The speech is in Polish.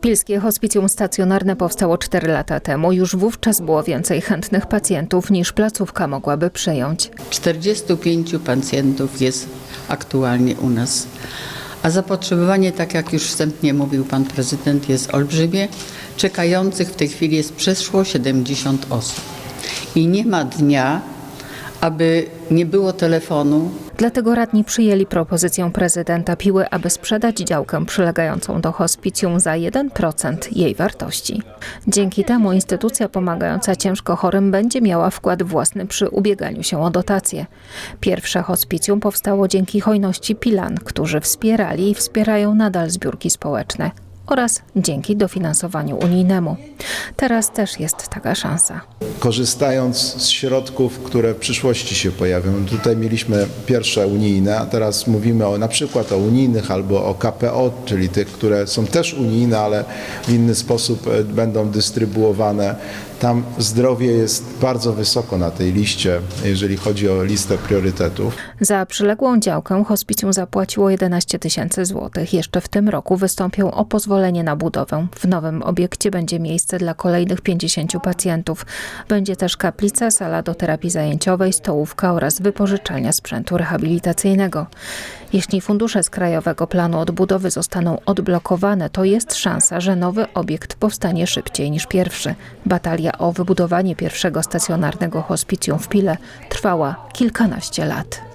Pilskie hospicjum stacjonarne powstało 4 lata temu. Już wówczas było więcej chętnych pacjentów niż placówka mogłaby przyjąć. 45 pacjentów jest aktualnie u nas. A zapotrzebowanie, tak jak już wstępnie mówił pan prezydent, jest olbrzymie. Czekających w tej chwili jest przeszło 70 osób. I nie ma dnia, aby nie było telefonu, Dlatego radni przyjęli propozycję prezydenta Piły, aby sprzedać działkę przylegającą do hospicjum za 1% jej wartości. Dzięki temu instytucja pomagająca ciężko chorym będzie miała wkład własny przy ubieganiu się o dotacje. Pierwsze hospicjum powstało dzięki hojności Pilan, którzy wspierali i wspierają nadal zbiórki społeczne oraz dzięki dofinansowaniu unijnemu. Teraz też jest taka szansa. Korzystając z środków, które w przyszłości się pojawią. Tutaj mieliśmy pierwsze unijne, a teraz mówimy o, na przykład o unijnych albo o KPO, czyli tych, które są też unijne, ale w inny sposób e, będą dystrybuowane. Tam zdrowie jest bardzo wysoko na tej liście, jeżeli chodzi o listę priorytetów. Za przyległą działkę hospicjum zapłaciło 11 tysięcy złotych. Jeszcze w tym roku wystąpią o pozwolenie na budowę. W nowym obiekcie będzie miejsce dla kolejnych 50 pacjentów. Będzie też kaplica, sala do terapii zajęciowej, stołówka oraz wypożyczalnia sprzętu rehabilitacyjnego. Jeśli fundusze z Krajowego Planu Odbudowy zostaną odblokowane, to jest szansa, że nowy obiekt powstanie szybciej niż pierwszy. Batalia o wybudowanie pierwszego stacjonarnego hospicjum w Pile trwała kilkanaście lat.